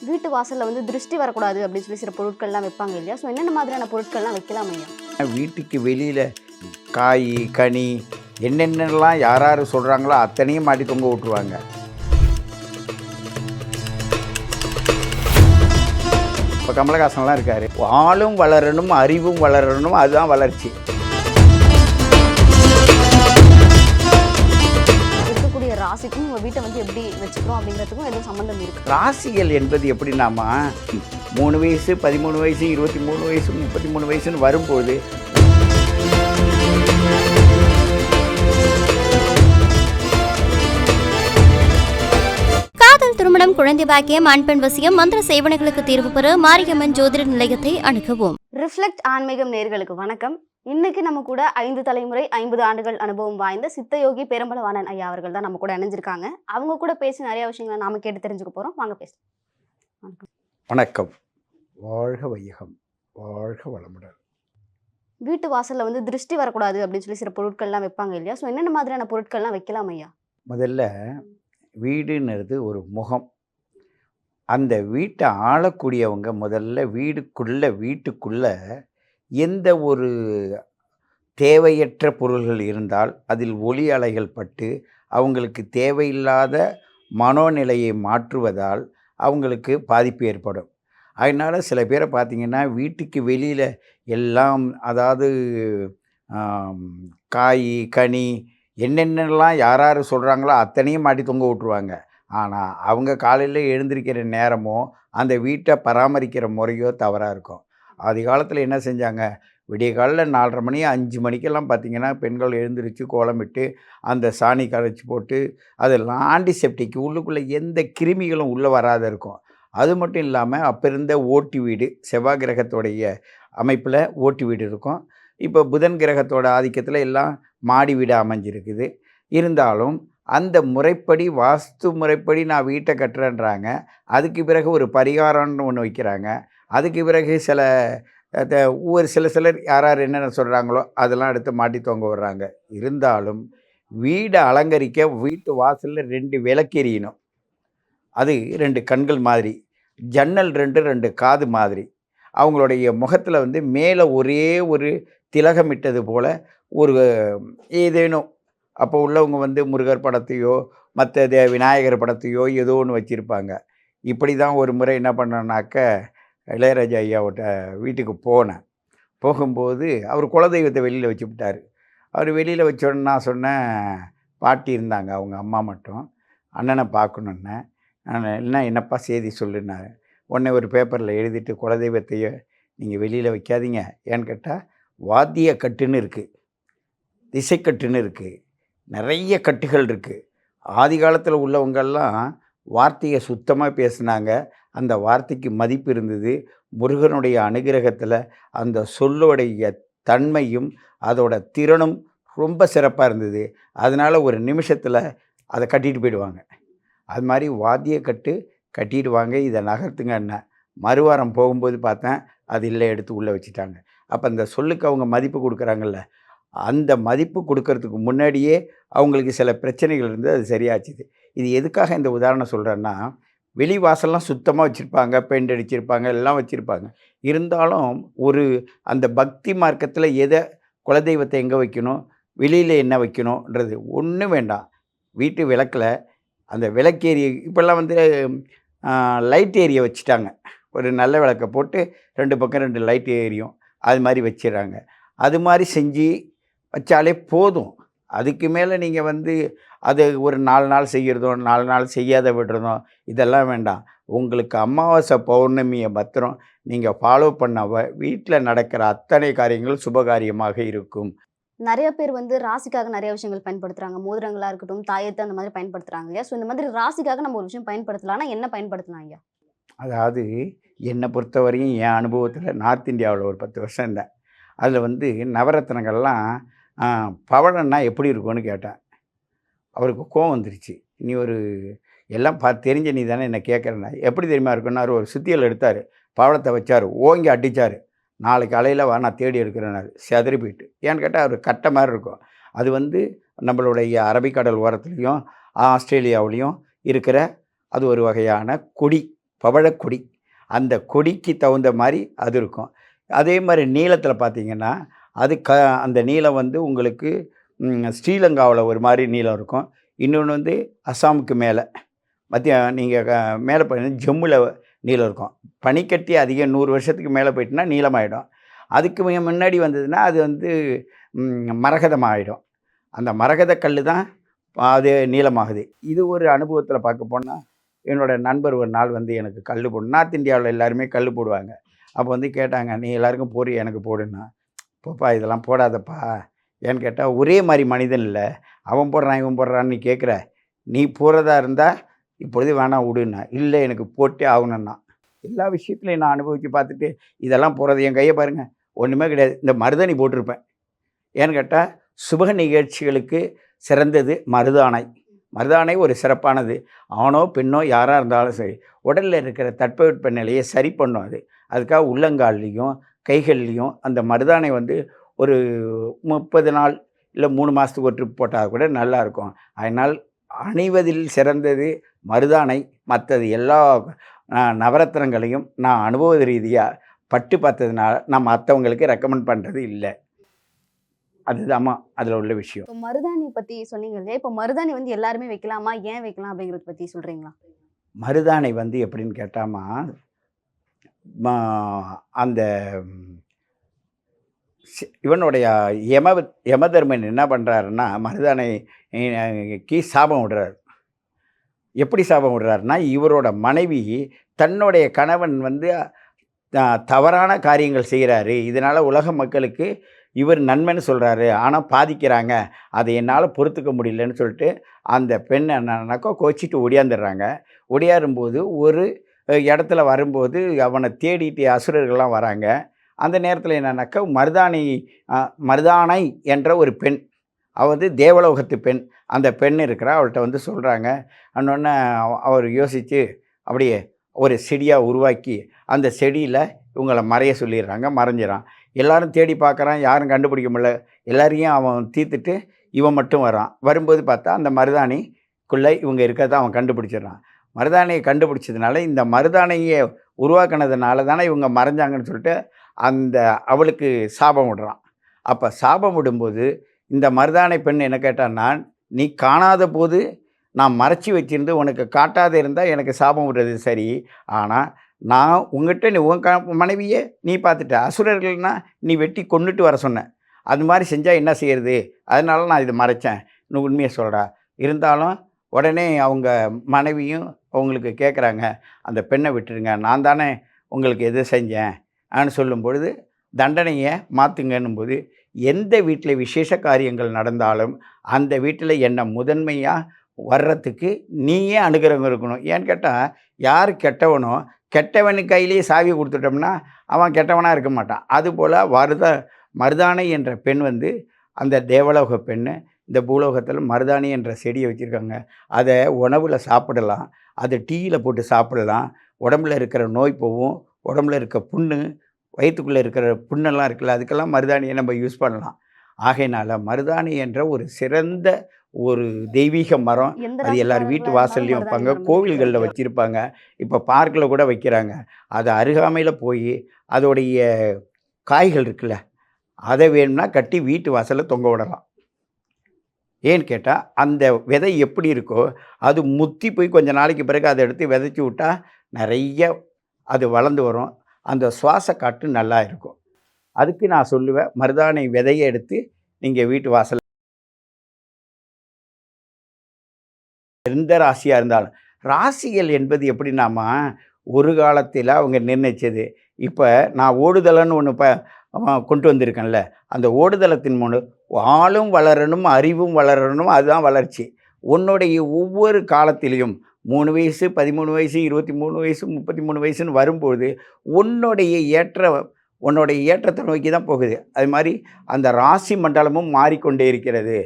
வீட்டு வாசலில் வந்து திருஷ்டி வரக்கூடாது அப்படின்னு சொல்லி சில பொருட்கள்லாம் வைப்பாங்க இல்லையா? ஸோ என்னென்ன மாதிரியான பொருட்கள்லாம் வைக்கலாம் ஐயா? வீட்டுக்கு வெளியில் காய் கனி என்னென்னலாம் யார் யார் சொல்கிறாங்களோ அத்தனையும் மாட்டி தொங்க விட்ருவாங்க இப்போ கமலஹாசன்லாம் இருக்கார். ஆளும் வளரணும் அறிவும் வளரணும் அதுதான் வளர்ச்சி. ராசிக்கும் நம்ம வீட்டை வந்து எப்படி வச்சுக்கிறோம் அப்படிங்கிறதுக்கும் எதுவும் சம்மந்தம் இருக்கு? ராசிகள் என்பது எப்படின்னாமா மூணு வயசு பதிமூணு வயசு இருபத்தி மூணு வயசு முப்பத்தி மூணு வயசுன்னு வரும்போது காதல் திருமணம் குழந்தை பாக்கியம் ஆண் பெண் வசியம் மந்திர சேவனைகளுக்கு தீர்வு பெற மாரியம்மன் ஜோதிட நிலையத்தை அணுகவும். ரிஃப்ளெக்ட் ஆன்மீகம் நேர்களுக்கு வணக்கம். இன்னைக்கு நம்ம கூட ஐந்து தலைமுறை ஐம்பது ஆண்டுகள் அனுபவம் வாய்ந்த சித்தயோகி பெரும்பலவாணன் ஐயா அவர்கள் தான் நம்ம கூட இணைஞ்சிருக்காங்க. அவங்க கூட பேசி நிறைய விஷயங்களை நாம கேட்டு தெரிஞ்சுக்க போறோம். வாங்க பேசலாம். வணக்கம். வணக்கம். வாழ்க வையகம். வாழ்க வளமுடன். வீட்டு வாசல்ல வந்து திருஷ்டி வரக்கூடாது அப்படின்னு சொல்லி சில பொருட்கள்லாம் வைப்பாங்க இல்லையா? ஸோ என்னென்ன மாதிரியான பொருட்கள்லாம் வைக்கலாம் ஐயா? முதல்ல வீடுன்றது ஒரு முகம். அந்த வீட்டை ஆளக்கூடியவங்க முதல்ல வீடுக்குள்ள வீட்டுக்குள்ள எந்த ஒரு தேவையற்ற பொருள்கள் இருந்தால் அதில் ஒளி அலைகள் பட்டு அவங்களுக்கு தேவையில்லாத மனோநிலையை மாற்றுவதால் அவங்களுக்கு பாதிப்பு ஏற்படும். அதனால் சில பேரை பார்த்திங்கன்னா வீட்டுக்கு வெளியில் எல்லாம் அதாவது காய் கனி என்னென்னலாம் யார் யார் சொல்கிறாங்களோ அத்தனையும் மாட்டி தொங்க விட்ருவாங்க ஆனால் அவங்க காலையில் எழுந்திருக்கிற நேரமோ அந்த வீட்டை பராமரிக்கிற முறையோ தவறாக இருக்கும். ஆதி காலத்தில் என்ன செஞ்சாங்க? விடிய காலையில் நாலரை மணி அஞ்சு மணிக்கெல்லாம் பார்த்திங்கன்னா பெண்கள் எழுந்திரிச்சு கோலமிட்டு அந்த சாணி கரைச்சி போட்டு அதெல்லாம் ஆன்டிசெப்டிக் உள்ளுக்குள்ளே எந்த கிருமிகளும் உள்ளே வராத இருக்கும். அது மட்டும் இல்லாமல் அப்போ இருந்த ஓட்டு வீடு செவ்வாய் கிரகத்தோடைய அமைப்பில் ஓட்டு வீடு இருக்கும். இப்போ புதன் கிரகத்தோட ஆதிக்கத்தில் எல்லாம் மாடி வீடு அமைஞ்சிருக்குது. இருந்தாலும் அந்த முறைப்படி வாஸ்து முறைப்படி நான் வீட்டை கட்டுறேன்றாங்க. அதுக்கு பிறகு ஒரு பரிகாரம்னு ஒன்று வைக்கிறாங்க. அதுக்கு பிறகு சில த- ஒவ்வொரு சில சிலர் யார் யார் என்னென்ன சொல்கிறாங்களோ அதெல்லாம் எடுத்து மாட்டி தொங்க விடுறாங்க. இருந்தாலும் வீடை அலங்கரிக்க வீட்டு வாசலில் ரெண்டு விளக்கெறியணும் அது ரெண்டு கண்கள் மாதிரி ஜன்னல் ரெண்டு ரெண்டு காது மாதிரி. அவங்களுடைய முகத்தில் வந்து மேலே ஒரே ஒரு திலகமிட்டது போல் ஒரு ஏதேனும் அப்போ உள்ளவங்க வந்து முருகர் படத்தையோ மற்ற தே விநாயகர் படத்தையோ ஏதோ ஒன்று வச்சுருப்பாங்க. இப்படி தான் ஒரு முறை என்ன பண்ணேன்னாக்க இளையராஜா ஐயாவோட வீட்டுக்கு போனேன். போகும்போது அவர் குலதெய்வத்தை வெளியில் வச்சு விட்டார். அவர் வெளியில் வச்சோன்னு நான் சொன்னேன் பாட்டி இருந்தாங்க அவங்க அம்மா மட்டும். அண்ணனை பார்க்கணுன்னேன் நான் என்ன என்னப்பா செய்தி சொல்லுன்னாரு. உடனே ஒரு பேப்பரில் எழுதிட்டு குலதெய்வத்தையே நீங்கள் வெளியில் வைக்காதீங்க. ஏன்னு கேட்டால் வாத்திய கட்டுன்னு இருக்குது திசைக்கட்டுன்னு இருக்குது நிறைய கட்டுகள் இருக்குது ஆதி காலத்தில் உள்ளவங்கெல்லாம் வார்த்தையை சுத்தமாக பேசுனாங்க. அந்த வார்த்தைக்கு மதிப்பு இருந்தது. முருகனுடைய அனுகிரகத்தில் அந்த சொல்லுடைய தன்மையும் அதோட திறனும் ரொம்ப சிறப்பாக இருந்தது. அதனால் ஒரு நிமிஷத்தில் அதை கட்டிட்டு போயிடுவாங்க. அது மாதிரி வாத்திய கட்டு கட்டிடுவாங்க. இதை நகர்த்துங்க என்ன மறுவாரம் போகும்போது பார்த்தேன் அது இல்லை எடுத்து உள்ளே வச்சுட்டாங்க. அப்போ அந்த சொல்லுக்கு அவங்க மதிப்பு கொடுக்குறாங்கல்ல அந்த மதிப்பு கொடுக்கறதுக்கு முன்னாடியே அவங்களுக்கு சில பிரச்சனைகள் இருந்து அது சரியாச்சுது. இது எதுக்காக இந்த உதாரணம் சொல்கிறேன்னா வெளி வாசல்லாம் சுத்தமாக வச்சுருப்பாங்க பெயிண்ட் அடிச்சிருப்பாங்க எல்லாம் வச்சுருப்பாங்க. இருந்தாலும் ஒரு அந்த பக்தி மார்க்கத்தில் எதை குலதெய்வத்தை எங்கே வைக்கணும் வெளியில் என்ன வைக்கணுன்றது ஒன்றும் வேண்டாம். வீட்டு விளக்கில் அந்த விளக்கேரிய இப்போல்லாம் வந்து லைட் ஏரிய வச்சுட்டாங்க. ஒரு நல்ல விளக்கை போட்டு ரெண்டு பக்கம் ரெண்டு லைட் ஏரியும் அது மாதிரி வச்சிடுறாங்க. அது மாதிரி செஞ்சு வச்சாலே போதும். அதுக்கு மேலே நீங்கள் வந்து அது ஒரு நாலு நாள் செய்கிறதும் நாலு நாள் செய்யாத விடுறதும் இதெல்லாம் வேண்டாம். உங்களுக்கு அமாவாசை பௌர்ணமியை பத்திரம் நீங்கள் ஃபாலோ பண்ண வீட்டில் நடக்கிற அத்தனை காரியங்களும் சுபகாரியமாக இருக்கும். நிறைய பேர் வந்து ராசிக்காக நிறைய விஷயங்கள் பயன்படுத்துறாங்க. மோதிரங்களா இருக்கட்டும் தாயத்தை அந்த மாதிரி பயன்படுத்துறாங்க இல்லையா? ஸோ இந்த மாதிரி ராசிக்காக நம்ம ஒரு விஷயம் பயன்படுத்தலாம் ஆனா என்ன பயன்படுத்தலாம் ஐயா? அதாவது என்னை பொறுத்தவரையும் என் அனுபவத்தில் நார்த் இந்தியாவில் ஒரு பத்து வருஷம் இருந்தேன். அதில் வந்து நவரத்னங்கள்லாம் பவழன்னா எப்படி இருக்கும்னு கேட்டேன். அவருக்கு கோவம் வந்துருச்சு. நீ ஒரு எல்லாம் பார்த்து தெரிஞ்ச நீ தானே என்ன கேட்குறேன்னா எப்படி தெரியுமா இருக்குன்னாரு ஒரு சுத்தியல் எடுத்தார். பவளத்தை வச்சார் ஓங்கி அடித்தார் நாளைக்கு அலையில் வா நான் தேடி எடுக்கிறேன்னாரு. செதறி போயிட்டு. ஏன்னு கேட்டால் அவர் கட்ட மாதிரி இருக்கும். அது வந்து நம்மளுடைய அரபிக்கடல் ஓரத்துலேயும் ஆஸ்திரேலியாவிலையும் இருக்கிற அது ஒரு வகையான கொடி பவழக்கொடி அந்த கொடிக்கு தகுந்த மாதிரி அது இருக்கும். அதே மாதிரி நீளத்தில் பார்த்தீங்கன்னா அது க அந்த நீளம் வந்து உங்களுக்கு ஸ்ரீலங்காவில் ஒரு மாதிரி நீளம் இருக்கும். இன்னொன்று வந்து அஸ்ஸாமுக்கு மேலே. மத்திய நீங்கள் மேலே போய் ஜம்முவில் நீளம் இருக்கும். பனிக்கட்டி அதிகம் நூறு வருஷத்துக்கு மேலே போயிட்டுனா நீளமாகிடும் அதுக்கு மிக முன்னாடி வந்ததுன்னா அது வந்து மரகதம் ஆகிடும் அந்த மரகத கல் தான் அது நீளமாகுது. இது ஒரு அனுபவத்தில் பார்க்க போனால் என்னோட நண்பர் ஒரு நாள் வந்து எனக்கு கல் போடணும் நார்த் இந்தியாவில் எல்லாருமே கல் போடுவாங்க. அப்போ வந்து கேட்டாங்க நீ எல்லாருக்கும் போடு எனக்கு போடுன்னா. போப்பா இதெல்லாம் போடாதப்பா. ஏன்னு கேட்டால் ஒரே மாதிரி மனிதன் இல்லை. அவன் போடுறான் இவன் போடுறான்னு நீ கேட்குற நீ போகிறதா இருந்தால் இப்பொழுது வேணாம் விடுன்னா. இல்லை எனக்கு போட்டே ஆகணும்னா. எல்லா விஷயத்துலையும் நான் அனுபவித்து பார்த்துட்டு இதெல்லாம் போகிறது என் கையை பாருங்கள் ஒன்றுமே கிடையாது. இந்த மருதணி போட்டிருப்பேன். ஏன்னு கேட்டால் சுப நிகழ்ச்சிகளுக்கு சிறந்தது மருதாணை. மருதாணை ஒரு சிறப்பானது. ஆணோ பெண்ணோ யாராக இருந்தாலும் சரி உடலில் இருக்கிற தட்பவெட்ப நிலையை சரி பண்ணும் அது. அதுக்காக உள்ளங்கால்லையும் கைகள்லையும் அந்த மருதாணை வந்து ஒரு முப்பது நாள் இல்லை மூணு மாதத்துக்கு ஒரு ட்ரிப் போட்டால் கூட நல்லா இருக்கும் அதனால் அணிவதில் சிறந்தது மருதாணை மற்றது எல்லா நவரத்னங்களையும் நான் அனுபவ ரீதியாக பட்டு பார்த்ததுனால நான் மற்றவங்களுக்கு ரெக்கமெண்ட் பண்ணுறது இல்லை. அதுதாம்மா அதில் உள்ள விஷயம். இப்போ மருதாணி பத்தி சொன்னீங்க இல்லையா? இப்போ மருதாணி வந்து எல்லாருமே வைக்கலாமா? ஏன் வைக்கலாம் அப்படிங்கறத பத்தி சொல்றீங்களா? மருதாணை வந்து எப்படின்னு கேட்டாமா அந்த இவனுடைய யம யமதர்மன் என்ன பண்ணுறாருன்னா மருதானைக்கு சாபம் விடுறாரு. எப்படி சாபம் விடுறாருன்னா இவரோட மனைவி தன்னுடைய கணவன் வந்து தவறான காரியங்கள் செய்கிறாரு இதனால் உலக மக்களுக்கு இவர் நன்மைன்னு சொல்கிறாரு ஆனால் பாதிக்கிறாங்க. அதை என்னால் பொறுத்துக்க முடியலன்னு சொல்லிட்டு அந்த பெண் என்னன்னாக்கா கோச்சிட்டு ஒடியாந்துடுறாங்க. ஒடியாரும்போது ஒரு இடத்துல வரும்போது அவனை தேடிட்டு அசுரர்கள்லாம் வராங்க. அந்த நேரத்தில் என்னன்னாக்கா மருதாணி மருதானை என்ற ஒரு பெண். அவ வந்து தேவலோகத்து பெண். அந்த பெண் இருக்கிறா அவள்கிட்ட வந்து சொல்கிறாங்க அன்னொன்னே அவர் யோசித்து அப்படியே ஒரு செடியாக உருவாக்கி அந்த செடியில் இவங்களை மறைய சொல்லிடுறாங்க மறைஞ்சிறான். எல்லாரும் தேடி பார்க்குறான் யாரும் கண்டுபிடிக்க முடியல. எல்லாரையும் அவன் தீர்த்துட்டு இவன் மட்டும் வரான் வரும்போது பார்த்தா அந்த மருதாணிக்குள்ளே இவங்க இருக்கிறத அவன் கண்டுபிடிச்சிடுறான். மருதாணியை கண்டுபிடிச்சதுனால இந்த மருதாணியை உருவாக்குனதுனால தானே இவங்க மறைஞ்சாங்கன்னு சொல்லிட்டு அந்த அவளுக்கு சாபம் விடுறான். அப்போ சாபம் விடும்போது இந்த மருதாணை பெண் என்ன கேட்டான்னா நீ காணாத போது நான் மறைச்சி வச்சிருந்து உனக்கு காட்டாத இருந்தால் எனக்கு சாபம் விடுறது சரி. ஆனால் நான் உங்ககிட்ட நீ உன் க மனைவியே நீ பார்த்துட்ட. அசுரர்கள்னா நீ வெட்டி கொண்டுட்டு வர சொன்ன. அது மாதிரி செஞ்சால் என்ன செய்கிறது அதனால நான் இதை மறைச்சேன். இன்னும் உண்மையை சொல்கிறா இருந்தாலும் உடனே அவங்க மனைவியும் அவங்களுக்கு கேட்குறாங்க அந்த பெண்ணை விட்டுருங்க. நான் தானே உங்களுக்கு எது செஞ்சேன்? ஆன்னு சொல்லும் பொழுது தண்டனையை மாற்றுங்கன்னும் போது எந்த வீட்டில் விசேஷ காரியங்கள் நடந்தாலும் அந்த வீட்டில் என்னை முதன்மையாக வர்றதுக்கு நீயே அனுகிரகம் இருக்கணும். ஏன்னு கேட்டால் யார் கெட்டவனோ கெட்டவனு கையிலேயே சாவி கொடுத்துட்டோம்னா அவன் கெட்டவனாக இருக்க மாட்டான். அதுபோல் வருத மருதானை என்ற பெண் வந்து அந்த தேவலோக பெண்ணு இந்த பூலோகத்தில் மருதாணி என்ற செடியை வச்சுருக்காங்க. அதை உணவில் சாப்பிடலாம். அதை டீயில் போட்டு சாப்பிடலாம். உடம்புல இருக்கிற நோய் போகும். உடம்புல இருக்க புண்ணு வயிற்றுக்குள்ளே இருக்கிற புண்ணெல்லாம் இருக்குல்ல அதுக்கெல்லாம் மருதாணியை நம்ம யூஸ் பண்ணலாம். ஆகையினால மருதாணி என்ற ஒரு சிறந்த ஒரு தெய்வீக மரம். அது எல்லார் ராசிக்காரர்களா வீட்டு வாசல்லையும் வைப்பாங்க. கோவில்களில். வச்சுருப்பாங்க. இப்போ பார்க்கில் கூட வைக்கிறாங்க. அது அருகாமையில் போய் அதோடைய காய்கள் இருக்குல்ல அதை வேணும்னா கட்டி வீட்டு வாசலில் தொங்க விடலாம். ஏன்னு கேட்டால் அந்த விதை எப்படி இருக்கோ அது முத்தி போய் கொஞ்ச நாளைக்கு பிறகு அதை எடுத்து விதைச்சி விட்டா நிறைய அது வளர்ந்து வரும். அந்த சுவாச காற்று நல்லா இருக்கும். அதுக்கு நான் சொல்லுவேன் மருதாணி விதையை எடுத்து நீங்கள் வீட்டு வாசல் எந்த ராசியாக இருந்தாலும் ராசிகள் என்பது எப்படின்னாமா ஒரு காலத்தில் அவங்க நிர்ணயித்தது இப்போ நான் ஓடுதலன்னு ஒன்று ப கொண்டு வந்திருக்கேன்ல அந்த ஓடுதளத்தின் மூலம் ஆளும் வளரணும் அறிவும் வளரணும் அதுதான் வளர்ச்சி. உன்னுடைய ஒவ்வொரு காலத்திலையும் மூணு வயசு பதிமூணு வயசு இருபத்தி மூணு வயசு முப்பத்தி மூணு வயசுன்னு வரும்போது உன்னுடைய ஏற்ற உன்னுடைய ஏற்றத்தை நோக்கி தான் போகுது. அது மாதிரி அந்த ராசி மண்டலமும் மாறிக்கொண்டே இருக்கிறது.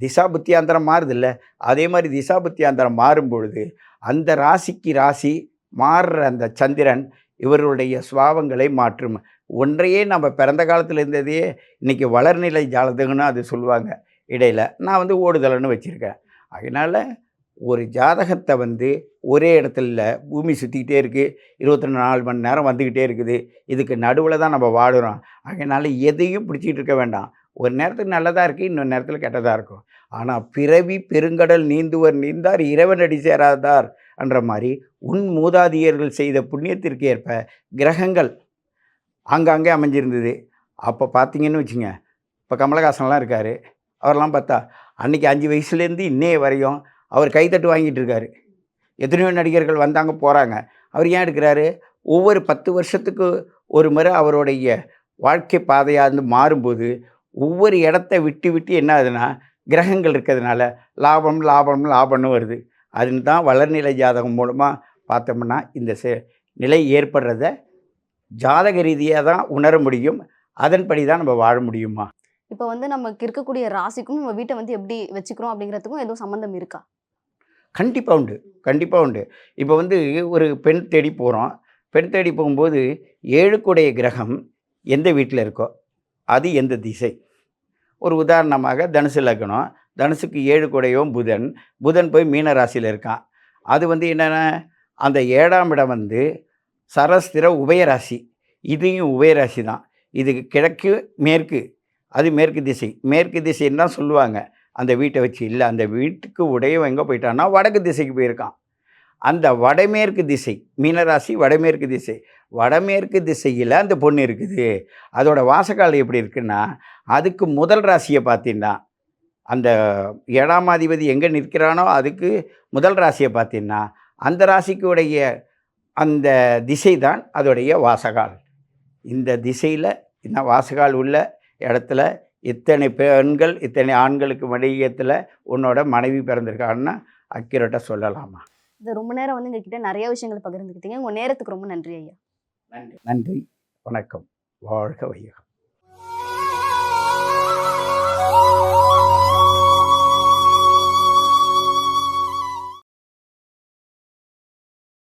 திசா புத்தியாந்தரம் மாறுதில்ல. அதே மாதிரி திசா புத்தியாந்தரம் மாறும் பொழுது அந்த ராசிக்கு ராசி மாறுற அந்த சந்திரன் இவருடைய சுவாவங்களை மாற்றும். ஒன்றையே நம்ம பிறந்த காலத்தில் இருந்ததையே இன்றைக்கி வளர்நிலை ஜாலத்துக்குன்னு அது சொல்லுவாங்க. இடையில நான் வந்து ஓடுதலன்னு வச்சுருக்கேன். அதனால் ஒரு ஜாதகத்தை வந்து ஒரே இடத்துல பூமி சுற்றிக்கிட்டே இருக்குது இருபத்தி நாலு மணி நேரம் வந்துக்கிட்டே இருக்குது. இதுக்கு நடுவில் தான் நம்ம வாடுறோம். அதனால் எதையும் பிடிச்சிட்டு இருக்க வேண்டாம். ஒரு நேரத்துக்கு நல்லதாக இருக்குது இன்னொரு நேரத்தில் கெட்டதாக இருக்கும். ஆனால் பிறவி பெருங்கடல் நீந்துவர் நீந்தார் இறைவனடி சேராதார் என்ற மாதிரி உன் மூதாதையர்கள் செய்த புண்ணியத்திற்கு ஏற்ப கிரகங்கள் ஆங்காங்கே அமைஞ்சிருந்தது. அப்போ பார்த்தீங்கன்னு வச்சுங்க இப்போ கமலஹாசன்லாம் இருக்கார். அவரெல்லாம் பார்த்தா அன்றைக்கி அஞ்சு வயசுலேருந்து இன்னைய வரையும் அவர் கைத்தட்டு வாங்கிட்டு இருக்காரு எத்தனையோ நடிகர்கள் வந்தாங்க போகிறாங்க அவர் ஏன் எடுக்கிறாரு? ஒவ்வொரு பத்து வருஷத்துக்கு ஒரு முறை அவருடைய வாழ்க்கை பாதையாக இருந்து மாறும்போது ஒவ்வொரு இடத்த விட்டு விட்டு என்ன ஆகுதுன்னா கிரகங்கள் இருக்கிறதுனால லாபம் லாபம் லாபம்னு வருது. அதுன்னு தான் வளர்நிலை ஜாதகம் மூலமாக பார்த்தோம்னா இந்த நிலை ஏற்படுறத ஜாதக ரீதியாக தான் உணர முடியும். அதன்படி தான் நம்ம வாழ முடியுமா? இப்போ வந்து நமக்கு இருக்கக்கூடிய ராசிக்கும் நம்ம வீட்டை வந்து எப்படி வச்சுக்கிறோம் அப்படிங்கிறதுக்கும் எதுவும் சம்மந்தம் இருக்கா? கண்டிப்பாக உண்டு கண்டிப்பாக உண்டு. இப்போ வந்து ஒரு பெண் தேடி போகிறோம் பெண் தேடி போகும்போது ஏழுக்குடைய கிரகம் எந்த வீட்டில் இருக்கோ அது எந்த திசை? ஒரு உதாரணமாக தனுசு லக்னம். தனுசுக்கு ஏழு குடையும் புதன். புதன் போய் மீன ராசியில் இருக்கான். அது வந்து என்னென்ன அந்த ஏழாம் இடம் வந்து சரஸ்திர உபயராசி இதையும் உபயராசி தான். இது கிழக்கு மேற்கு. அது மேற்கு திசை. மேற்கு திசைன்னு தான் சொல்லுவாங்க. அந்த வீட்டை வச்சு இல்லை அந்த வீட்டுக்கு உடையவன் எங்கே போயிட்டான்னா வடக்கு திசைக்கு போயிருக்கான். அந்த வடமேற்கு திசை மீனராசி வடமேற்கு திசை. வடமேற்கு திசையில் அந்த பொண்ணு இருக்குது. அதோட வாசகாலம் எப்படி இருக்குன்னா அதுக்கு முதல் ராசியை பார்த்தீங்கன்னா அந்த ஏழாம் அதிபதி எங்கே நிற்கிறானோ அதுக்கு முதல் ராசியை பார்த்தீங்கன்னா அந்த ராசிக்கு உடைய அந்த திசை தான் அதோடைய வாசகால். இந்த திசையில் இந்த வாசகால் உள்ள இடத்துல இத்தனை பெண்கள் இத்தனை ஆண்களுக்கு மடியத்தில் உன்னோட மனைவி பிறந்திருக்கான்னா அக்யூரேட்டாக சொல்லலாமா? இது ரொம்ப நேரம் வந்து எங்ககிட்ட நிறைய விஷயங்கள் பகிர்ந்துக்கிட்டீங்க உங்க நேரத்துக்கு ரொம்ப நன்றி ஐயா. நன்றி. நன்றி. வணக்கம். வாழ்க வையகம்.